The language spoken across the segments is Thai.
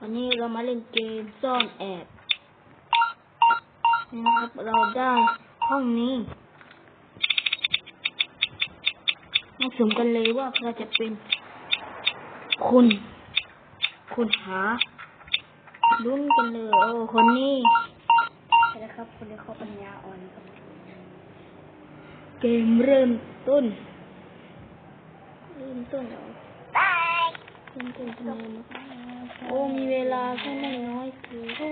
วันนี้เรามาเล่นเกมซ่อนแอบนี่นะครับเราได้ห้องนี้มาสุ่มกันเลยว่าใครจะเป็น คุณ คุณหาลุ้นกันเลย โอ้คนนี้ใช่แล้วครับคนที่เขาปัญญาอ่อนครับเกมเริ่มต้น เริ่มต้นเหรอเริ่มต้นทำไมนะ โอ้มีเวลาแค่ไม่น้อยคือเติ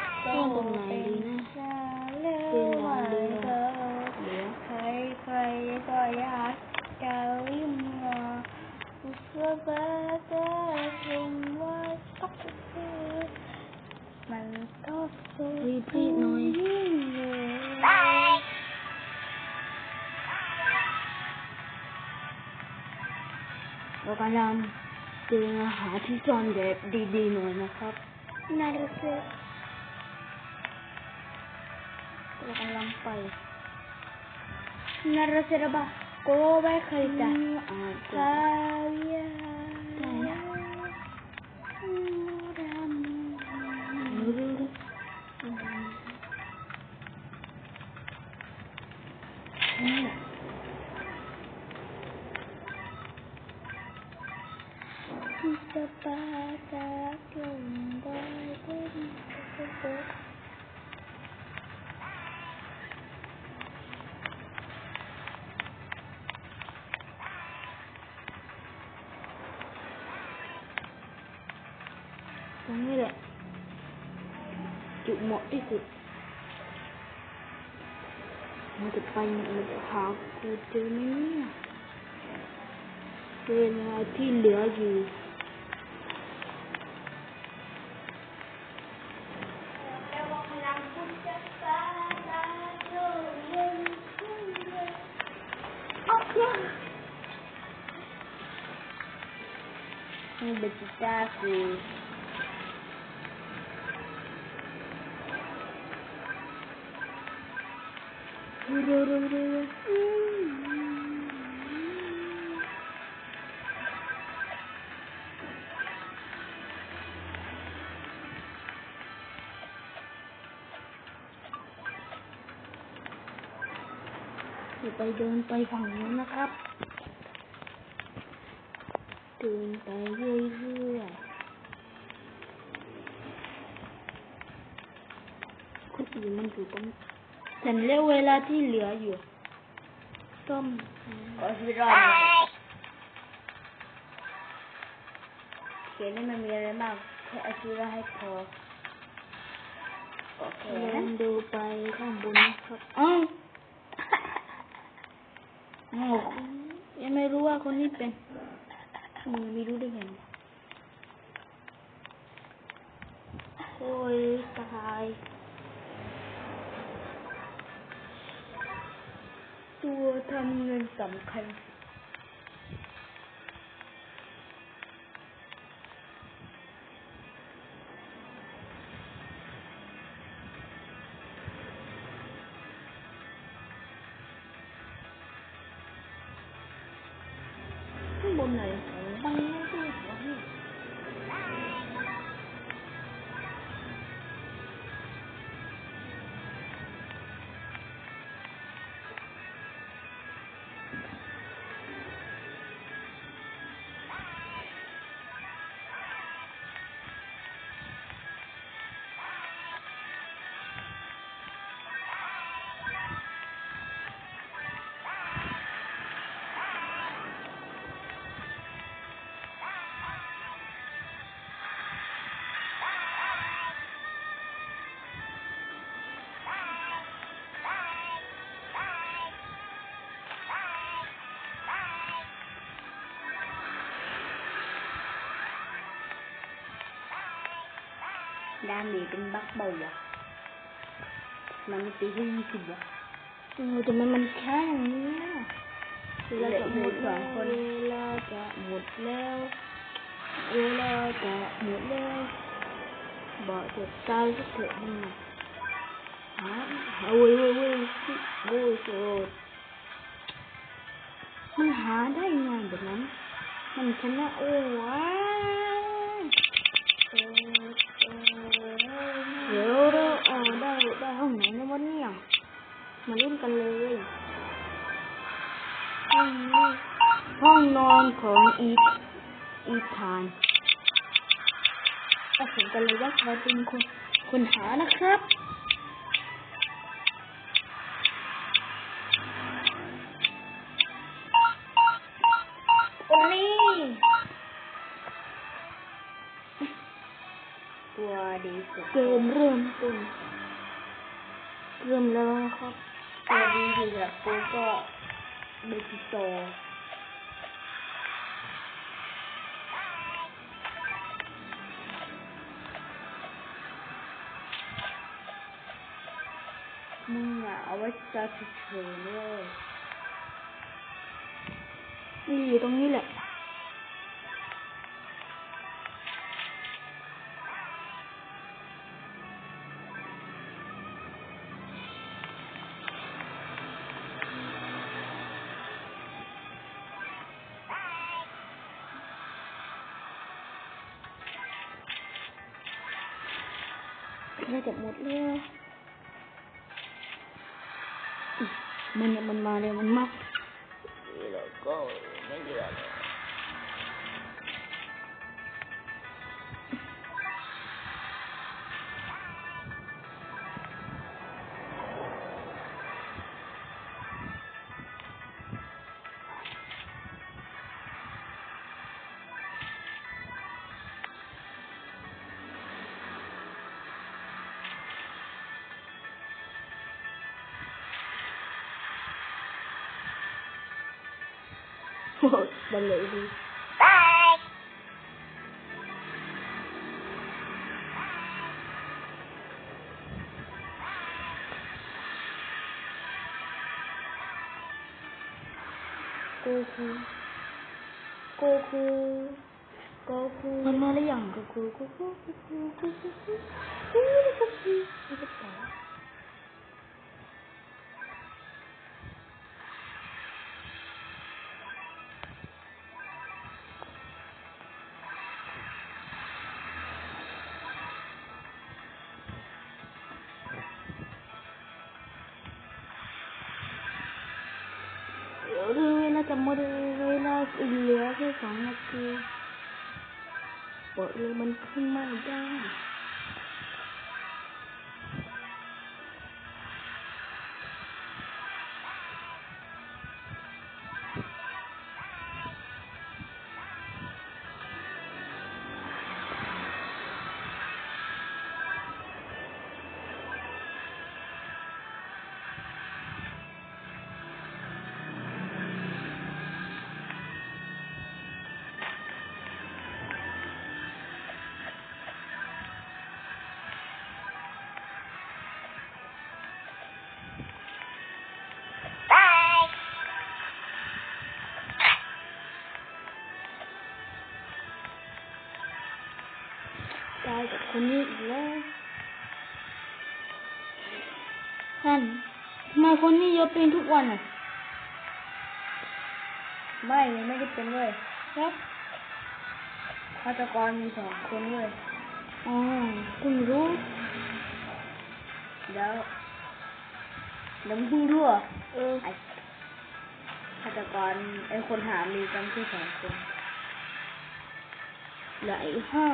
บโตซ่อนตรงไหนดีนะชาเลือวันเกิดเดี๋ยวใครใครก็อยากจะวิ่งมาอุสบะตะคุมว่าสักทีมันก็สุดรีพีทหน่อยยิ่งเลยเรากำลังเจอหาที่ซ่อนแบบดีๆหน่อยนะครับนาฬิกาเรากำลังไปนาฬิกาบะโกไว้ใครจ้ะอาจ ตรงนี้แหละจุดเหมาะที่สุดมันจะไปมั อย่าไปเดินไปฝั่งนู้นนะครับ เดินไปเรื่อยๆคนอื่นมันอยู่ตรง ฉันเรียกเวลาที่เหลืออยู่ส้มเอชีวิตรอดเขียนนี่มันมีอะไรมากแค่อาชีวิรอดให้พอโอเคนะดูไปข้างบนครับอ้าวอ้าวยังไม่รู้ว่าคนนี้เป็นมึงไม่รู้ได้ไงโอ้ยตาย เงินสำคัญข้างบ ดามีเป็นบักเบาอะมันไม่ตีให้ยี่สิบอะเออแต่มันมันแค่อย่างนี้อะเวลาจะหมดเห อีอีทอีธานตัดสินกันเลยว่าใครเป็นคนคนหานะครับคนนี้ตัวดีสุดเกมเริ่มต้นเริ่มแล้วนะครับตัวดีอยู่แบบกูก็เบจิโต มึงอะเอาไว้จะเฉยๆเลยนี่อยู่ตรงนี้แหละน่าจะ มันเนี่ยมันมาเลยมันมาแล้วก็ไม่เหลือเลยโอ้โหบันเลยดีบายโกคูโกคูโกคูมันมา เดี๋ยวดูเวลาจะหมดเวลาอีกเหลือแค่สองนาทีบอกเลยมันขึ้นมาได้ายกับคนนี้อีกแล้วท่านทำไมคนนี้เยอะเป็นทุกวันอะ ไม่ไม่ได้เป็นเว้ยครับฆาตกรมีสองคนเว้ยอ๋อคุณรู้ แล้วเดี๋ยวมึงเพิ่งรู้เหรอเออไอ้ฆาตกรไอ้คนหามีกันแค่สองคนเหลืออีกห้า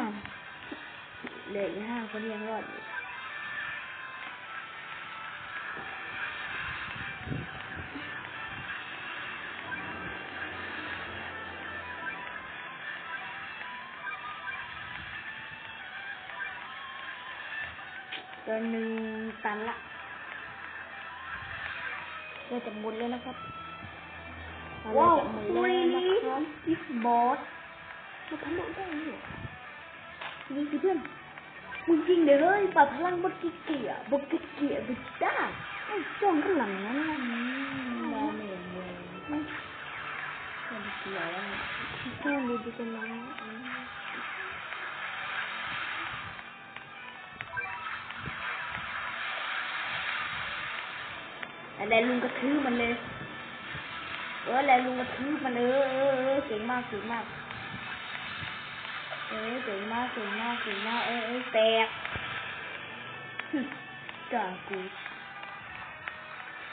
เหลืออีกห้าคนที่ยังรอดอยู่ตัวหนึ่งตันละเราจะหมดแล้วนะครับเราว้าวจะหมดคุแล้ยวนะนี้ครับอิสบอสเราทำได้ได้เหรอยิงสิเพื่อน มึงจริงเด้อเฮ้ยปรับพลังบดกิเกียบดกิเกียบิดได้ไอ้จ้องข้างหลังนั้นนะมาเมนเลยไม่คนเกียแล้วใช่ดูดีกันแล้วอะไรลุงกระทืบมันเลย เอออะไรลุงกระทืบมันเออเออเออเก่งมากเก่งมาก เออเก่งมากเก่งมากเก่งมากเออเออแตกหึจ่ากู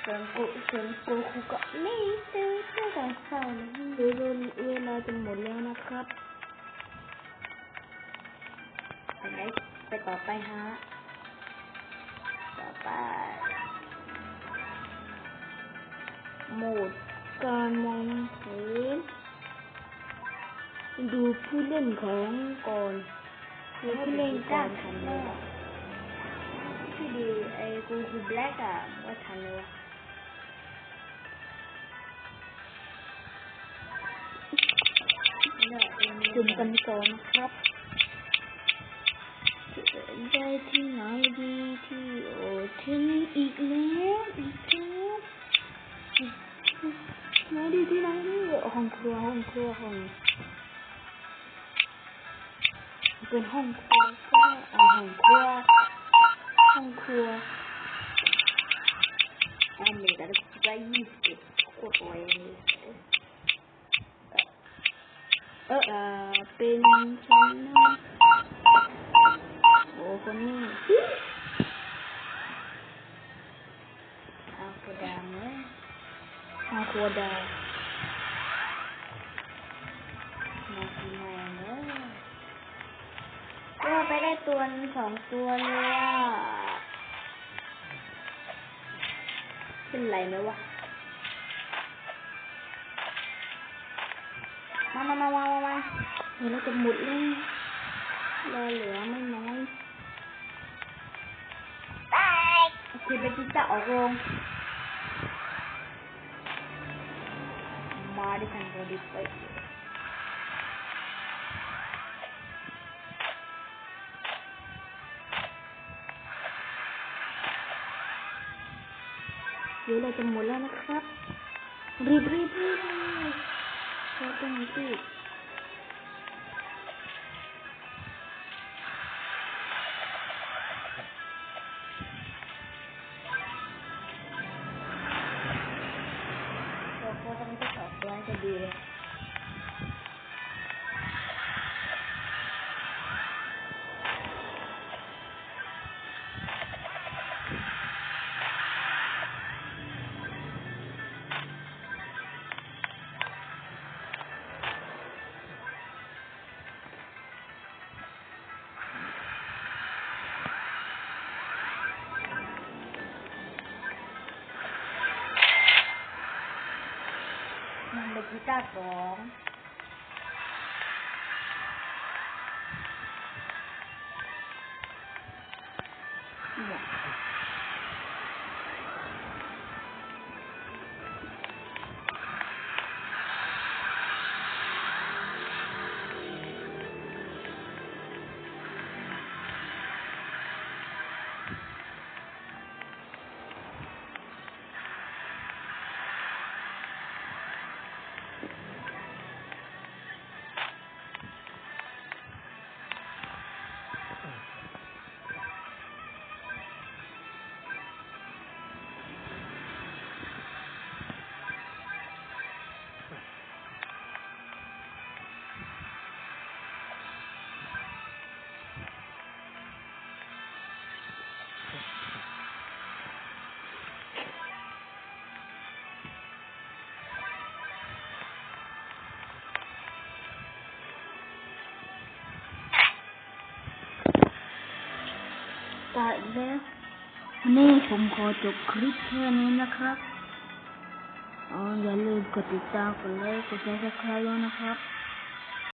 แตส่วนกูส่วนกูครูก็นี่ตื้อตื้อตอนเข้าเลยเดี๋ยวเวลเวลาจะหมดแล้วนะครับไปไหนไปต่อไปฮะต่อไปโหมดการมองเห็น ดูผู้เล่นของก่อนดูผู้เล่นก่อนทำเลยที่ดีไอ้กูคือแบล็กอะว่าทันเลยวะเนี่ยเอ็มจุ่มกันก่อนนะครับจะได้ที่ไหนดีที่โอ้ที่นี่อีกแล้วอีกแล้วไหนดีที่ไหนดีห้องครัวห้องครัวห้อง เป็นห้องครัวก็ได้เอาห้องครัวห้องครัวอันนี้ก็ได้ยี่สิบโคตรไวเลยเออเออเป็นฉันนะโอ้คนนี้เอากระดานเลยห้องครัวดาว ตัวสองตัวเลยอะเป็นไรไหมวะ มามามามามามาเดี๋ยวเราจะหมดแล้วรอเหลือไม่น้อยโอเคไปจิจะออกโรงมาดิฉันก็ดิไป ดี๋ยวเราจะหมดแล้วนะครับ รีบรีบรีบเลยเราต้องรีบ มันเแล้ววันนี้ผมขอจบคลิปแค่นี้นะครับอ๋ออย่าลืมกดติดตามกดไลค์กดแชร์สักครั้งด้วยนะครับ